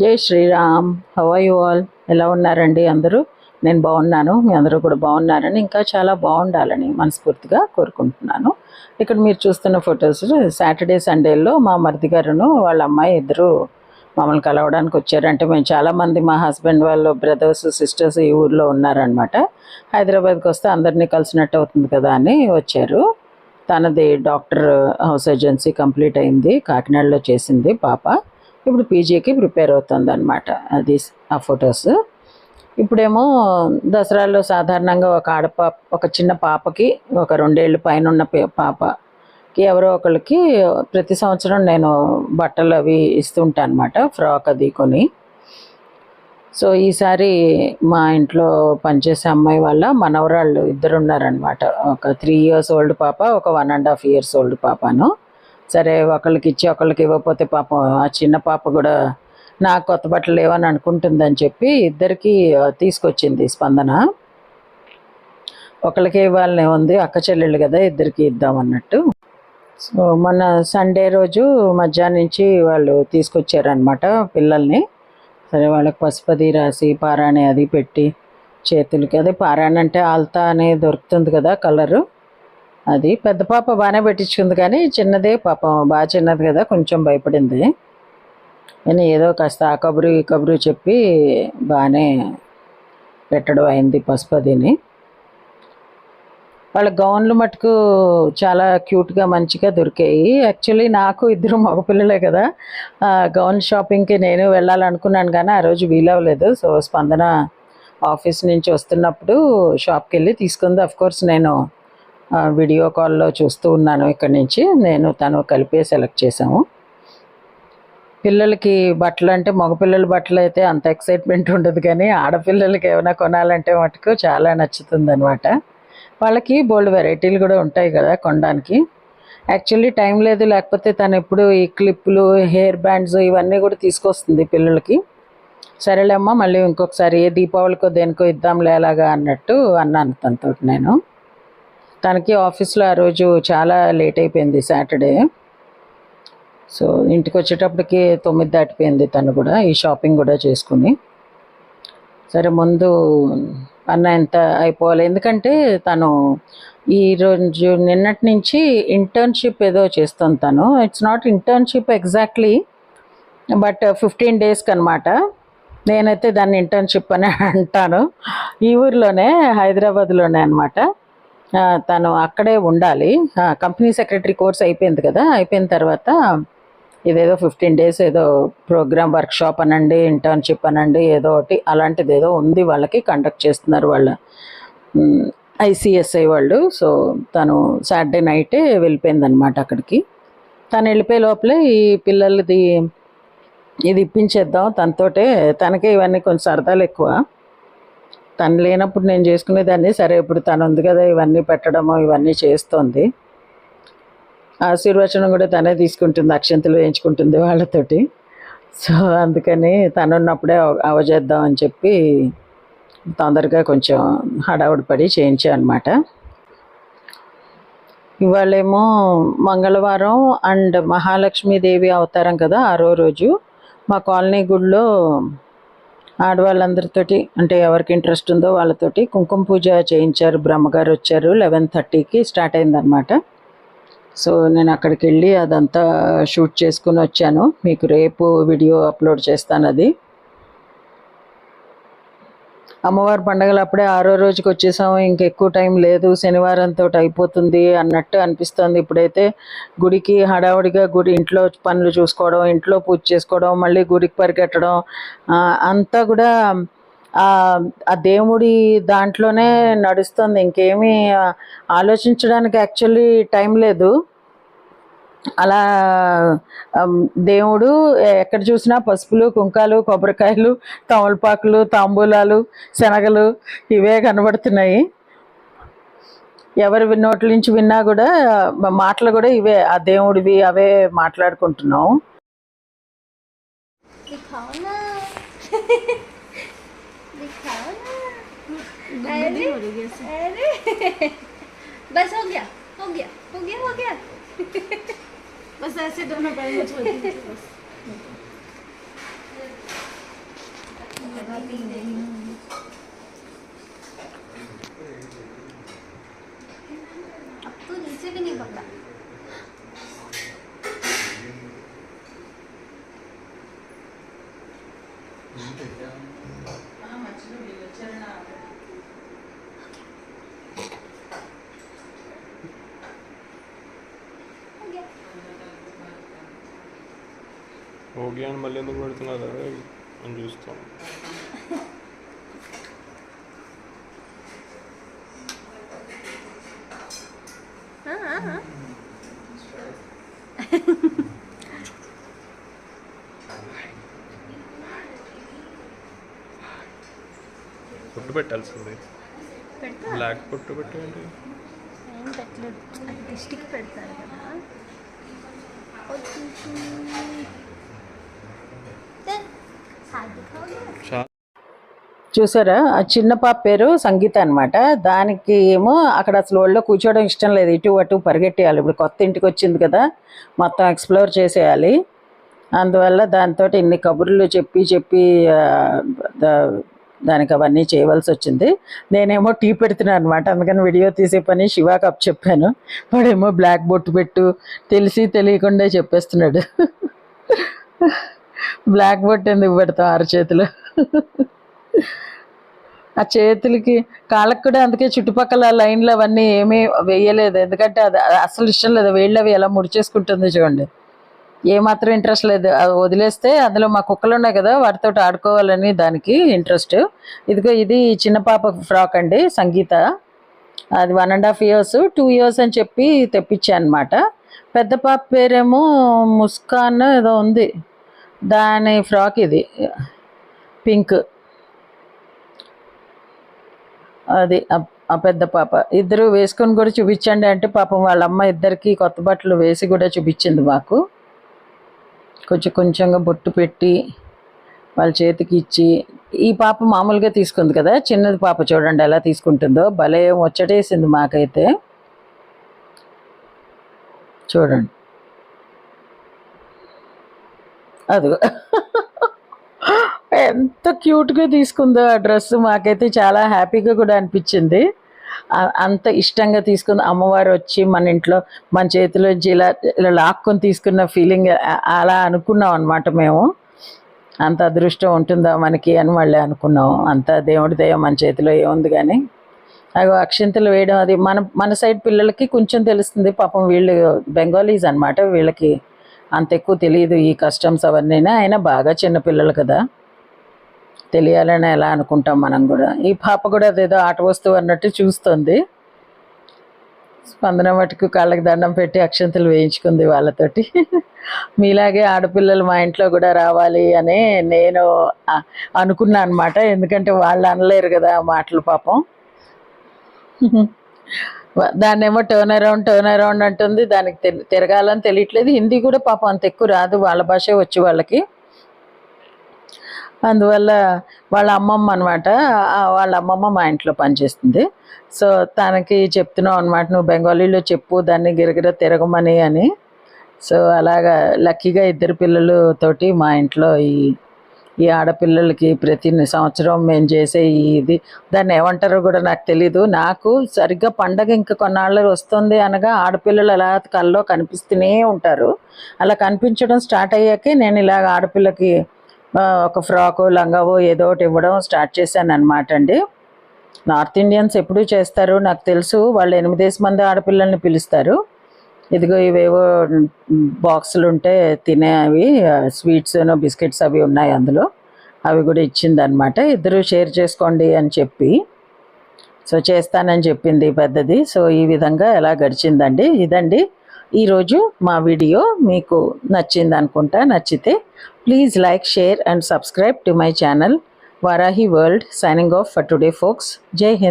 జై Sriram. How you all ఎలా ఉన్నారండి అందరూ? నేను బాగున్నాను. మీ అందరూ కూడా బాగున్నారని ఇంకా చాలా బాగుండాలని మనస్ఫూర్తిగా కోరుకుంటున్నాను. ఇక్కడ మీరు చూస్తున్న ఫొటోస్ సాటర్డే సండేలో మా మరిది గారును వాళ్ళ అమ్మాయి ఇద్దరు మమ్మల్ని కలవడానికి వచ్చారంటే మేము చాలామంది మా హస్బెండ్ వాళ్ళు బ్రదర్స్ సిస్టర్స్ ఈ ఊర్లో ఉన్నారనమాట హైదరాబాద్కి వస్తే అందరినీ కలిసినట్టు అవుతుంది కదా అని వచ్చారు. తనది డాక్టర్ హౌస్ ఏజెన్సీ కంప్లీట్ అయింది. కాకినాడలో చేసింది పాప. ఇప్పుడు పీజీకి ప్రిపేర్ అవుతుంది అనమాట అది ఆ ఫొటోస్. ఇప్పుడేమో దసరాలో సాధారణంగా ఒక ఆడపాప ఒక చిన్న పాపకి ఒక రెండేళ్ళు పైన ఉన్న పే- పాపకి ఎవరో ఒకరికి ప్రతి సంవత్సరం నేను బట్టలు అవి ఇస్తుంటాను అనమాట ఫ్రాక్ అది కొని. సో ఈసారి మా ఇంట్లో పనిచేసే అమ్మాయి వాళ్ళ మనవరాళ్ళు ఇద్దరు ఉన్నారనమాట ఒక త్రీ ఇయర్స్ ఓల్డ్ పాప ఒక one and half years old పాపను. సరే ఒకళ్ళకి ఇచ్చి ఒకళ్ళకి ఇవ్వకపోతే పాపం ఆ చిన్న పాప కూడా నాకు కొత్త బట్టలు లేవని అనుకుంటుందని చెప్పి ఇద్దరికి తీసుకొచ్చింది స్పందన. ఒకళ్ళకి ఇవ్వాలనే ఉంది అక్క చెల్లెళ్ళు కదా ఇద్దరికి ఇద్దాం అన్నట్టు. సో మొన్న సండే రోజు మధ్యాహ్నం నుంచి వాళ్ళు తీసుకొచ్చారనమాట పిల్లల్ని. సరే వాళ్ళకి పసుపది రాసి పారాణి అది పెట్టి చేతులకి అదే పారాణి అంటే ఆల్తా అనేది దొరుకుతుంది కదా కలరు. అది పెద్ద పాప బాగానే పెట్టించుకుంది కానీ చిన్నదే పాపం. బాగా చిన్నది కదా కొంచెం భయపడింది. నేను ఏదో కాస్త ఆ కబురు ఈ కబురు చెప్పి బాగానే పెట్టడం అయింది పసుపదిని వాళ్ళ గౌన్లు మటుకు చాలా క్యూట్గా మంచిగా దొరికాయి. యాక్చువల్లీ నాకు ఇద్దరు మగపిల్లలే కదా. గౌన్ షాపింగ్కి నేను వెళ్ళాలనుకున్నాను కానీ ఆ రోజు వీలవ్వలేదు. సో స్పందన ఆఫీస్ నుంచి వస్తున్నప్పుడు షాప్కి వెళ్ళి తీసుకుంది. అఫ్ కోర్స్ నేను వీడియో కాల్లో చూస్తూ ఉన్నాను ఇక్కడి నుంచి. నేను తను కలిపే సెలెక్ట్ చేశాము. పిల్లలకి బట్టలు అంటే మగపిల్లల బట్టలు అయితే అంత ఎక్సైట్మెంట్ ఉండదు కానీ ఆడపిల్లలకి ఏమైనా కొనాలంటే మటుకు చాలా నచ్చుతుంది అనమాట వాళ్ళకి బోల్డ్ వెరైటీలు కూడా ఉంటాయి కదా కొనడానికి. యాక్చువల్లీ టైం లేదు లేకపోతే తను ఎప్పుడు ఈ క్లిప్పులు హెయిర్ బ్యాండ్స్ ఇవన్నీ కూడా తీసుకొస్తుంది పిల్లలకి. సరేలేమ్మా మళ్ళీ ఇంకొకసారి ఏ దీపావళికో దేనికో ఇద్దాంలే అలాగా అన్నట్టు అన్నాను తనతో నేను. తనకి ఆఫీస్లో ఆ రోజు చాలా లేట్ అయిపోయింది సాటర్డే. సో ఇంటికి వచ్చేటప్పటికి తొమ్మిది దాటిపోయింది తను కూడా ఈ షాపింగ్ కూడా చేసుకుని. సరే ముందు అన్న ఎంత అయిపోవాలి? ఎందుకంటే తను ఈ రోజు నిన్నటి నుంచి ఇంటర్న్షిప్ ఏదో చేస్తుంది తను. It's not internship exactly but fifteen డేస్కి అనమాట నేనైతే దాన్ని ఇంటర్న్షిప్ అని అంటాను. ఈ ఊర్లోనే హైదరాబాద్లోనే అనమాట తను అక్కడే ఉండాలి. కంపెనీ సెక్రటరీ కోర్స్ అయిపోయింది కదా అయిపోయిన తర్వాత ఇదేదో ఫిఫ్టీన్ డేస్ ఏదో ప్రోగ్రామ్ వర్క్షాప్ అనండి ఇంటర్న్షిప్ అనండి ఏదో ఒకటి అలాంటిది ఏదో ఉంది వాళ్ళకి కండక్ట్ చేస్తున్నారు వాళ్ళ ఐసిఎస్ఐ వాళ్ళు. సో తను సాటర్డే నైటే వెళ్ళిపోయింది అనమాట అక్కడికి. తను వెళ్ళిపోయే లోపలే ఈ పిల్లలది ఇది ఇప్పించేద్దాం తనతోటే తనకే ఇవన్నీ కొంచెం సరదాలు ఎక్కువ. తను లేనప్పుడు నేను చేసుకునేదాన్ని. సరే ఇప్పుడు తను ఉంది కదా ఇవన్నీ పెట్టడము ఇవన్నీ చేస్తోంది. ఆశీర్వచనం కూడా తనే తీసుకుంటుంది అక్షంతలు వేయించుకుంటుంది వాళ్ళతోటి. సో అందుకని తను ఉన్నప్పుడే అవ- అవజేద్దాం అని చెప్పి తొందరగా కొంచెం హడావుడి పడి చేయించా ఇవాళేమో మంగళవారం అండ్ మహాలక్ష్మీదేవి అవతారం కదా ఆరో రోజు. మా కాలనీ గుడిలో ఆడవాళ్ళందరితోటి అంటే ఎవరికి ఇంట్రెస్ట్ ఉందో వాళ్ళతోటి కుంకుమ పూజ చేయించారు. బ్రహ్మగారు వచ్చారు. లెవెన్ థర్టీకి స్టార్ట్ అయిందనమాట సో నేను అక్కడికి వెళ్ళి అదంతా షూట్ చేసుకుని వచ్చాను. మీకు రేపు వీడియో అప్లోడ్ చేస్తాను అది అమ్మవారి పండగలు అప్పుడే ఆరో రోజుకి వచ్చేసాము. ఇంకెక్కువ టైం లేదు. శనివారంతో అయిపోతుంది అన్నట్టు అనిపిస్తుంది. ఇప్పుడైతే గుడికి హడావుడిగా గుడి ఇంట్లో పనులు చూసుకోవడం ఇంట్లో పూజ చేసుకోవడం మళ్ళీ గుడికి పరిగెట్టడం అంతా కూడా ఆ దేవుడి దాంట్లోనే నడుస్తుంది. ఇంకేమీ ఆలోచించడానికి యాక్చువల్లీ టైం లేదు. అలా ఆమ్, దేవుడు ఎక్కడ చూసినా పసుపులు కుంకాలు కొబ్బరికాయలు తమలపాకులు తాంబూలాలు శనగలు ఇవే కనబడుతున్నాయి ఎవరి వి- నోట్ల నుంచి విన్నా కూడా మా మాటలు కూడా ఇవే ఆ దేవుడివి అవే మాట్లాడుకుంటున్నాం दिखाओ ना दिखाओ ना अरे अरे बस हो गया हो गया हो गया हो गया बस ऐसे दोनों पहले छोड़ ఓకే అని మళ్ళీ ఎందుకు పెడుతున్నారు? అదే అని చూస్తాం పుట్టు పెట్టాల్సింది. పెడతా బ్లాక్ పుట్టు పెట్టండి ఏం పెట్టలేదు. అది దిష్టికి పెడతారు కదా. చూసారా? ఆ చిన్న పాప పేరు సంగీత అనమాట దానికి ఏమో అక్కడ అసలు ఒళ్ళో కూర్చోవడం ఇష్టం లేదు. ఇటు అటు పరిగెట్టేయాలి. ఇప్పుడు కొత్త ఇంటికి వచ్చింది కదా మొత్తం ఎక్స్ప్లోర్ చేసేయాలి. అందువల్ల దాంతో ఇన్ని కబుర్లు చెప్పి చెప్పి దానికి అవన్నీ చేయవలసి వచ్చింది. నేనేమో టీ పెడుతున్నాను అనమాట అందుకని వీడియో తీసే పని శివాకి అప్ చెప్పాను. వాడేమో బ్లాక్ బొట్టు పెట్టు తెలిసి తెలియకుండా చెప్పేస్తున్నాడు. బ్లాక్ బోర్డ్ ఎందుకు పెడతాం ఆరు చేతులు? ఆ చేతులకి కాళ్ళకు కూడా అందుకే చుట్టుపక్కల లైన్లు అవన్నీ ఏమీ వేయలేదు. ఎందుకంటే అది అది అసలు ఇష్టం లేదు. వేళ్ళు అవి ఎలా ముడిచేసుకుంటుంది చూడండి. ఏమాత్రం ఇంట్రెస్ట్ లేదు. అది వదిలేస్తే అందులో మా కుక్కలు ఉన్నాయి కదా వాటితో ఆడుకోవాలని దానికి ఇంట్రెస్ట్. ఇదిగో ఇది చిన్న పాప ఫ్రాక్ అండి సంగీత. అది one and half years two years అని చెప్పి తెప్పించాను అనమాట పెద్ద పాప పేరేమో ముస్కాన్ ఏదో ఉంది. దాని ఫ్రాక్ ఇది. పింక్. అది ఆ- పెద్ద పాప. ఇద్దరు వేసుకొని కూడా చూపించండి అంటే పాపం వాళ్ళ అమ్మ ఇద్దరికి కొత్త బట్టలు వేసి కూడా చూపించింది మాకు. కొంచెం కొంచెంగా బొట్టు పెట్టి వాళ్ళ చేతికి ఇచ్చి ఈ పాప మామూలుగా తీసుకుంది కదా చిన్నది పాప చూడండి ఎలా తీసుకుంటుందో. భలే ముచ్చటేసింది మాకైతే. చూడండి. అదిగో ఎంత క్యూట్గా తీసుకుందో ఆ డ్రెస్ మాకైతే చాలా హ్యాపీగా కూడా అనిపించింది. అంత ఇష్టంగా తీసుకుంది అమ్మవారు వచ్చి మన ఇంట్లో మన చేతిలోంచి ఇలా ఇలా లాక్కొని తీసుకున్న ఫీలింగ్ అలా అనుకున్నాం అనమాట మేము. అంత అదృష్టం ఉంటుందా మనకి అని మళ్ళీ అనుకున్నాం. అంత దేవుడి దయ మన చేతిలో ఏముంది కానీ. అవి అక్షింతలు వేయడం అది మన మన సైడ్ పిల్లలకి కొంచెం తెలుస్తుంది. పాపం వీళ్ళు బెంగాలీస్ అన్నమాట వీళ్ళకి. అంత ఎక్కువ తెలియదు ఈ కస్టమ్స్ అవన్నీ ఆయన బాగా చిన్నపిల్లలు కదా. తెలియాలని ఎలా అనుకుంటాం మనం కూడా. ఈ పాప కూడా అదేదో ఆట వస్తువు అన్నట్టు చూస్తుంది. స్పందన మటుకు కాళ్ళకి దండం పెట్టి అక్షంతలు వేయించుకుంది వాళ్ళతోటి. మీలాగే ఆడపిల్లలు మా ఇంట్లో కూడా రావాలి అని నేను అనుకున్నాను అనుకున్నా అనమాట ఎందుకంటే వాళ్ళు అనలేరు కదా మాటలు పాపం. దాన్ని ఏమో టర్న్ అరౌండ్ టర్న్ అరౌండ్ అంటుంది. దానికి తిరగాలని తెలియట్లేదు. హిందీ కూడా పాపం అంత ఎక్కువ రాదు. వాళ్ళ భాషే వచ్చి వాళ్ళకి. అందువల్ల వాళ్ళ అమ్మమ్మ అనమాట వాళ్ళ అమ్మమ్మ మా ఇంట్లో పనిచేస్తుంది. సో తనకి చెప్తున్నావు అనమాట నువ్వు బెంగాలీలో చెప్పు దాన్ని గిరగిర తిరగమని అని. సో అలాగా లక్కీగా ఇద్దరు పిల్లలతోటి మా ఇంట్లో ఈ ఈ ఆడపిల్లలకి ప్రతి సంవత్సరం మేము చేసే ఇది. దాన్ని ఏమంటారో కూడా నాకు తెలీదు. నాకు సరిగ్గా పండగ ఇంకా కొన్నాళ్ళు వస్తుంది అనగా ఆడపిల్లలు అలా కల్లో కనిపిస్తూనే ఉంటారు. అలా కనిపించడం స్టార్ట్ అయ్యాకే నేను ఇలాగ ఆడపిల్లకి ఒక ఫ్రాకు లంగావో ఏదో ఒకటి ఇవ్వడం స్టార్ట్ చేశాను అనమాట అండి. నార్త్ ఇండియన్స్ ఎప్పుడూ చేస్తారు. నాకు తెలుసు. వాళ్ళు ఎనిమిదేసి మంది ఆడపిల్లల్ని పిలుస్తారు. ఇదిగో ఇవేవో బాక్సులు ఉంటే తినే అవి స్వీట్స్ బిస్కెట్స్ అవి ఉన్నాయి అందులో. అవి కూడా ఇచ్చిందనమాట. ఇద్దరు షేర్ చేసుకోండి అని చెప్పి. సో చేస్తానని చెప్పింది పెద్దది. సో ఈ విధంగా ఎలా గడిచిందండి? ఇదండి. ఈరోజు మా వీడియో మీకు నచ్చింది అనుకుంటా నచ్చితే please like share and subscribe to my channel Varahi world signing off for today folks. Jai Hind.